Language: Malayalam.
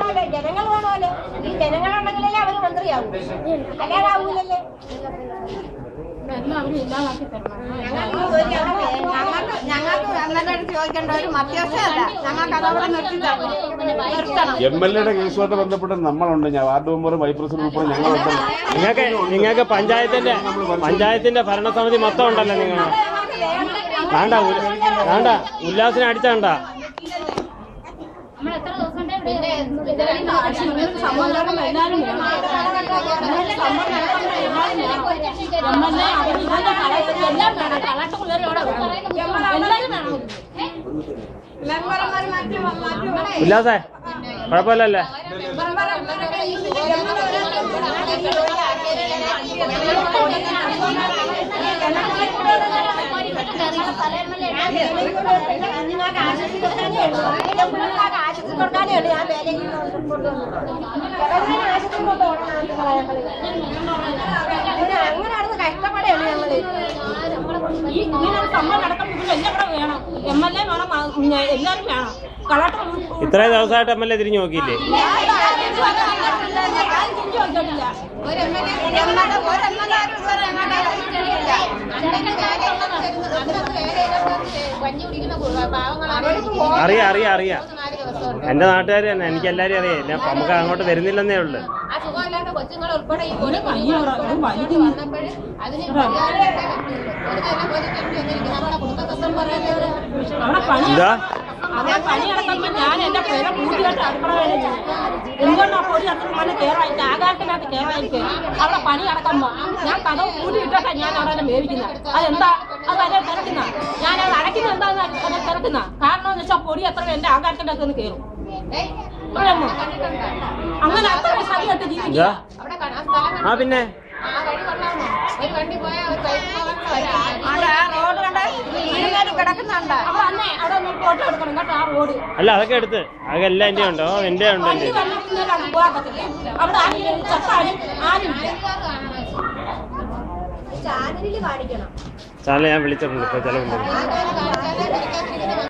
വേണമല്ലോ? ജനങ്ങൾ വേണമല്ലോ? ഈ ജനങ്ങളുണ്ടെങ്കിലേ അവർ മന്ത്രിയാവും. അല്ലാതെ ആവൂലല്ലേ? ഞങ്ങൾക്ക് ഞങ്ങൾക്ക് ചോദിക്കേണ്ട ഒരു മധ്യസ്ഥയല്ല ഞങ്ങൾക്ക് അതവിടെ നിർത്തി തരണം. നിർത്തണം എം എൽ എയുടെ കേസുമായിട്ട് ബന്ധപ്പെട്ട് നമ്മളുണ്ട്. ഞാൻ വാർഡ് മെമ്പറും വൈസ് പ്രസിഡന്റ് ഉൾപ്പെടെ ഞങ്ങളുണ്ട്. നിങ്ങൾക്ക് നിങ്ങൾക്ക് പഞ്ചായത്തിന്റെ പഞ്ചായത്തിന്റെ ഭരണസമിതി മൊത്തം ഉണ്ടല്ലോ നിങ്ങൾ. വേണ്ട വേണ്ട. ഉല്ലാസിനെ അടിച്ചണ്ട നമ്മൾ എത്ര വേണം ഇന്നലെ സമ്മതം നടക്കണ്ടേ എല്ലാവരും വേണം എം എൽ എ അവർ ഇവരുടെ കളക്ടർ എല്ലാം വേണം കളക്ടർ വരെ ഇവിടെ വേണം എല്ലാവരും വേണം മെമ്പർമാർ മറ്റു മറ്റു ഉല്ലാസേ കുഴപ്പമില്ലല്ലേ? നിങ്ങൾക്ക് ആശുപത്രി ഞാൻ കൊണ്ടുവന്നു അങ്ങനെ ഈ ഇങ്ങനെ സംഭവം നടക്കുമ്പോൾ ഇവിടെ വേണം എം എൽ എ വേണം എല്ലാവരും വേണം കളക്ടർ ഇത്രയും ദിവസമായിട്ട് എം എൽ എ തിരിഞ്ഞു നോക്കിയില്ലേ. അറിയാം അറിയാം അറിയാം എന്റെ നാട്ടുകാർ തന്നെ എനിക്ക് എല്ലാരും അറിയാം ഞാൻ നമുക്ക് അങ്ങോട്ട് വരുന്നില്ലെന്നേ ഉള്ളു. ആ സുഖമില്ലാത്ത കൊച്ചുങ്ങൾ ഉൾപ്പെടെ ഈ അതിന് എന്താ അവിടെ പണി നടക്കുമ്പോൾ ഞാൻ എന്റെ പേരെ കൂട്ടിയിട്ട് അടുക്കള വേല ചെയ്യും. എന്തുകൊണ്ടാ പൊടി അത്ര മണി കയറായിട്ട് ആകാരത്തിനകത്ത് കയറായിട്ട് അവിടെ പണി നടക്കുമ്പോ ഞാൻ കഥ കൂട്ടിയിട്ടാ ഞാൻ അവിടെ മേടിക്കുന്നത് അതെന്താ? അത് അതെ തിരക്കുന്ന? ഞാൻ തിരക്കുന്ന കാരണം എന്ന് വെച്ചാൽ പൊടി അത്ര എന്റെ ആകാരത്തിന്റെ അകത്ത് നിന്ന് കയറും? അങ്ങനെ അത്ര ജീവിക്കുക. ആ സ്ഥലം ആ പിന്നെ? ആ റോഡ് അല്ല അതൊക്കെ എടുത്ത്. അതൊക്കെ എല്ലാം എന്റെ ഉണ്ടോ? എന്റെ ഉണ്ട്? അവിടെ ആരും ആരുമില്ല ചാനലിൽ കാണിക്കണം ചാനൽ ഞാൻ വിളിച്ചിട്ടുണ്ട് ഇപ്പൊ ചില കാണിച്ചാലേ